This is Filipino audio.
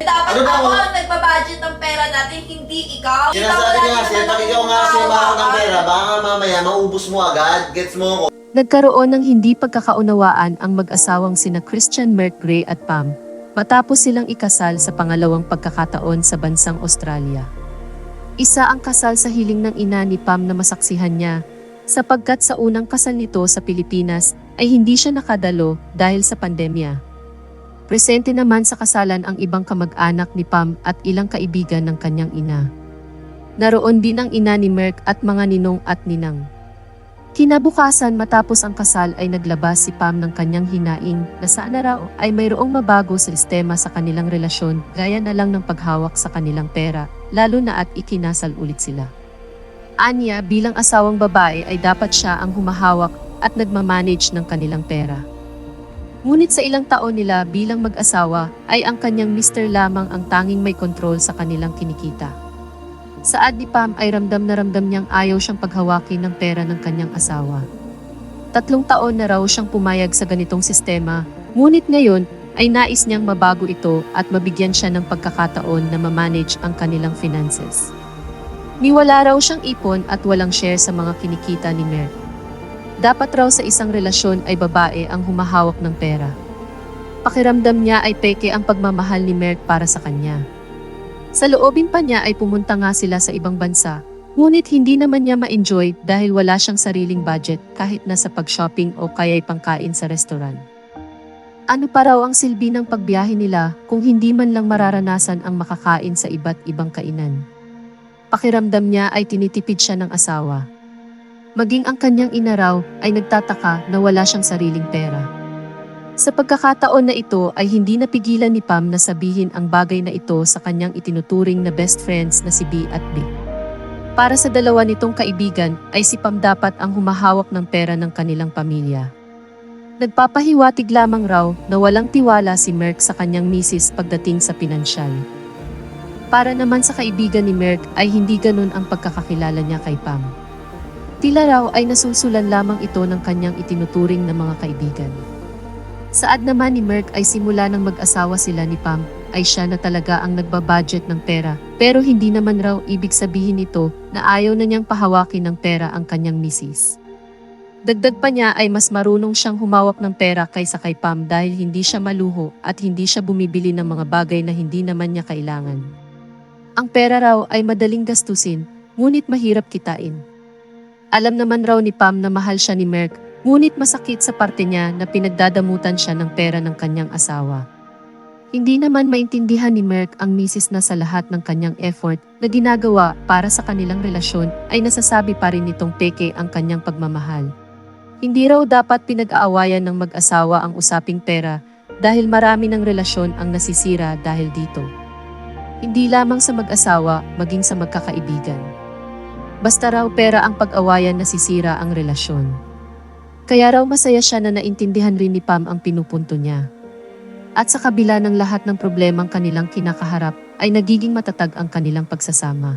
Dapat Ano ako ako? ang nagbabudget ng pera natin, hindi ikaw. Sinasabi ko nga sa'yo, pag ikaw nga sumahan ng pera, baka mamaya maubos mo agad. Gets mo ako? Nagkaroon ng hindi pagkakaunawaan ang mag-asawang sina Christian Merck Gray at Pam matapos silang ikasal sa pangalawang pagkakataon sa bansang Australia. Isa ang kasal sa hiling ng ina ni Pam na masaksihan niya sapagkat sa unang kasal nito sa Pilipinas ay hindi siya nakadalo dahil sa pandemya. Presente naman sa kasalan ang ibang kamag-anak ni Pam at ilang kaibigan ng kanyang ina. Naroon din ang ina ni Merck at mga ninong at ninang. Kinabukasan matapos ang kasal ay naglabas si Pam ng kanyang hinaing na sana raw ay mayroong mabago sa sistema sa kanilang relasyon gaya na lang ng paghawak sa kanilang pera, lalo na at ikinasal ulit sila. Anya bilang asawang babae ay dapat siya ang humahawak at nagmamanage ng kanilang pera. Ngunit sa ilang taon nila bilang mag-asawa ay ang kanyang mister lamang ang tanging may kontrol sa kanilang kinikita. Saad ni Pam ay ramdam na ramdam niyang ayaw siyang paghawakin ng pera ng kanyang asawa. Tatlong taon na raw siyang pumayag sa ganitong sistema, ngunit ngayon ay nais niyang mabago ito at mabigyan siya ng pagkakataon na mamanage ang kanilang finances. Niwala raw siyang ipon at walang share sa mga kinikita ni Mer. Dapat raw sa isang relasyon ay babae ang humahawak ng pera. Pakiramdam niya ay peke ang pagmamahal ni Merck para sa kanya. Sa loobin pa niya ay pumunta nga sila sa ibang bansa, ngunit hindi naman niya ma-enjoy dahil wala siyang sariling budget kahit na sa pag-shopping o kaya'y pangkain sa restaurant. Ano pa raw ang silbi ng pagbiyahe nila kung hindi man lang mararanasan ang makakain sa iba't ibang kainan? Pakiramdam niya ay tinitipid siya ng asawa. Maging ang kanyang ina raw ay nagtataka na wala siyang sariling pera. Sa pagkakataon na ito ay hindi napigilan ni Pam na sabihin ang bagay na ito sa kanyang itinuturing na best friends na si B at B. Para sa dalawa nitong kaibigan ay si Pam dapat ang humahawak ng pera ng kanilang pamilya. Nagpapahiwatig lamang raw na walang tiwala si Merck sa kanyang misis pagdating sa pinansyal. Para naman sa kaibigan ni Merck ay hindi ganun ang pagkakakilala niya kay Pam. Tila raw ay nasusulan lamang ito ng kanyang itinuturing na mga kaibigan. Saad naman ni Merck ay simula ng mag-asawa sila ni Pam, ay siya na talaga ang nagbabudget ng pera. Pero hindi naman raw ibig sabihin nito na ayaw na niyang pahawakin ng pera ang kanyang misis. Dagdag pa niya ay mas marunong siyang humawak ng pera kaysa kay Pam dahil hindi siya maluho at hindi siya bumibili ng mga bagay na hindi naman niya kailangan. Ang pera raw ay madaling gastusin, ngunit mahirap kitain. Alam naman raw ni Pam na mahal siya ni Merck Ngunit masakit sa parte niya na pinagdadamutan siya ng pera ng kanyang asawa. Hindi naman maintindihan ni Merck ang misis na sa lahat ng kanyang effort na ginagawa para sa kanilang relasyon ay nasasabi pa rin nitong peke ang kanyang pagmamahal. Hindi raw dapat pinag-aawayan ng mag-asawa ang usaping pera dahil marami ng relasyon ang nasisira dahil dito. Hindi lamang sa mag-asawa, maging sa magkakaibigan. Basta raw pera ang pag-awayan nasisira ang relasyon. Kaya raw masaya siya na naintindihan rin ni Pam ang pinupunto niya. At sa kabila ng lahat ng problemang kanilang kinakaharap, ay nagiging matatag ang kanilang pagsasama.